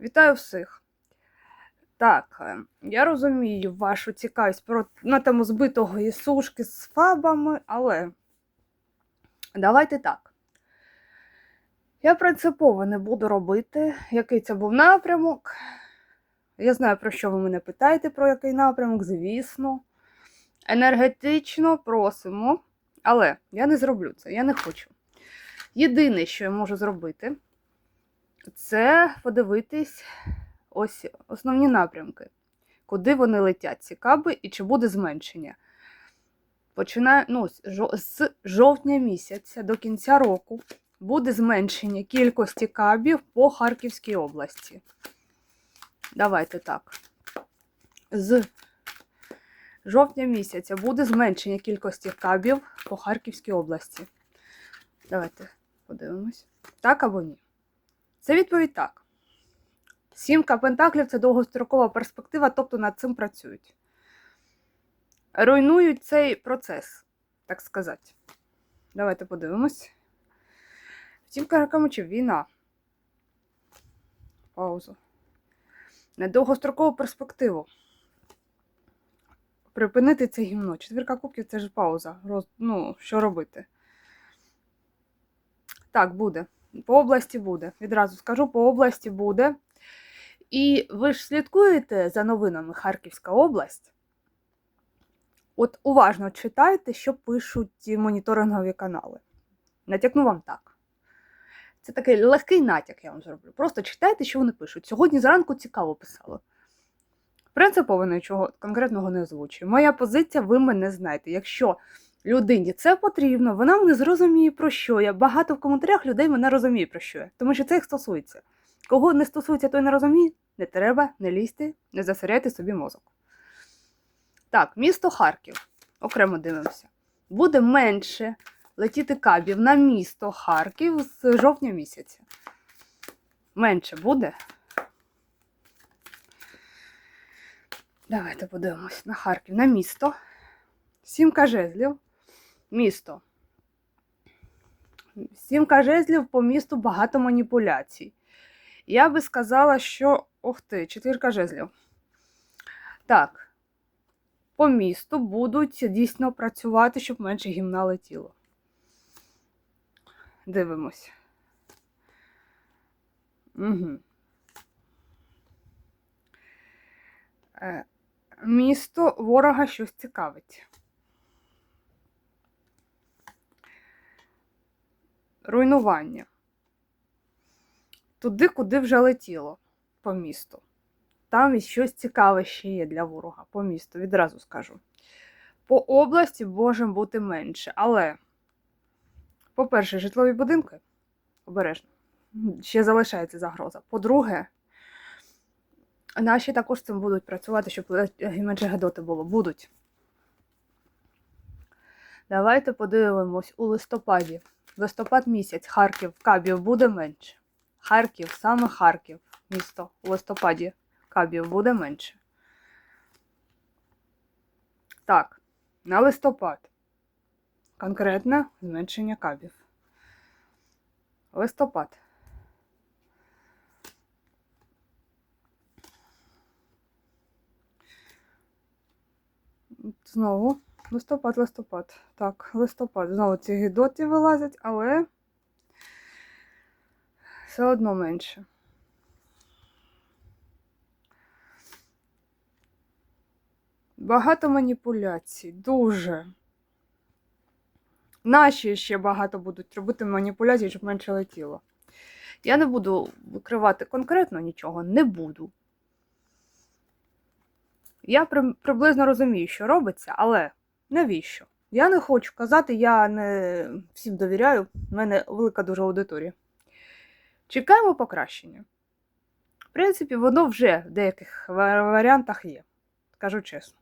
Вітаю всіх. Так, е, я розумію вашу цікавість про на тему збитого і сушки з фабами, але давайте так. Я принципово не буду робити, який це був напрямок. Я знаю, про що ви мене питаєте, про який напрямок, звісно. Енергетично просимо, але я не зроблю це, я не хочу. Єдине, що я можу зробити, це подивитись ось основні напрямки, куди вони летять, ці каби і чи буде зменшення. Починає, ну, з жовтня місяця до кінця року буде зменшення кількості кабів по Харківській області. Давайте так. З жовтня місяця буде зменшення кількості кабів по Харківській області. Давайте подивимось. Так або ні? Це відповідь так. Сімка пентаклів це довгострокова перспектива, тобто над цим працюють. Руйнують цей процес, так сказати. Давайте подивимось. Сімка ракамочів війна. Паузу. На довгострокову перспективу. Припинити це гімно. Четвірка кубків це ж пауза. Роз... Ну, що робити? Так, буде. По області буде. Відразу скажу, по області буде. І ви ж слідкуєте за новинами Харківська область. От уважно читайте, що пишуть моніторингові канали. Натякну вам так. Це такий легкий натяк, я вам зроблю. Просто читайте, що вони пишуть. Сьогодні зранку цікаво писали. Принципово нічого конкретного не озвучую. Моя позиція, ви мене знаєте. Якщо людині це потрібно, вона мене зрозуміє, про що я. Багато в коментарях людей мене розуміє, про що я. Тому що це їх стосується. Кого не стосується, той не розуміє, не треба, не лізьте, не засоряйте собі мозок. Так, місто Харків. Окремо дивимося. Буде менше летіти кабів на місто Харків з жовтня місяця. Менше буде. Давайте подивимось на Харків. На місто. Сімка жезлів. Місто. Сімка жезлів по місту багато маніпуляцій. Я би сказала, що. Ох ти, четвірка жезлів. Так. По місту будуть дійсно працювати, щоб менше гімна летіло. Дивимось. Угу. Місто ворога щось цікавить. Руйнування. Туди, куди вже летіло по місту. Там і щось цікаве ще є для ворога по місту, відразу скажу. По області може бути менше, але, по-перше, житлові будинки обережно. Ще залишається загроза. По-друге, наші також з цим будуть працювати, щоб менше гадоти було. Будуть. Давайте подивимось у листопаді. Листопад місяць, Харків, Кабів буде менше. Харків, саме Харків, місто у листопаді кабів буде менше. Так, на листопад. Конкретне зменшення кабів. Листопад. Знову листопад, листопад. Так, листопад. Знову ці гідоти вилазять, але все одно менше. Багато маніпуляцій, дуже. Наші ще багато будуть робити маніпуляцій, щоб менше летіло. Я не буду викривати конкретно нічого, не буду. Я при- приблизно розумію, що робиться, але навіщо? Я не хочу казати, я не всім довіряю, в мене велика дуже аудиторія. Чекаємо покращення. В принципі, воно вже в деяких варіантах є, скажу чесно.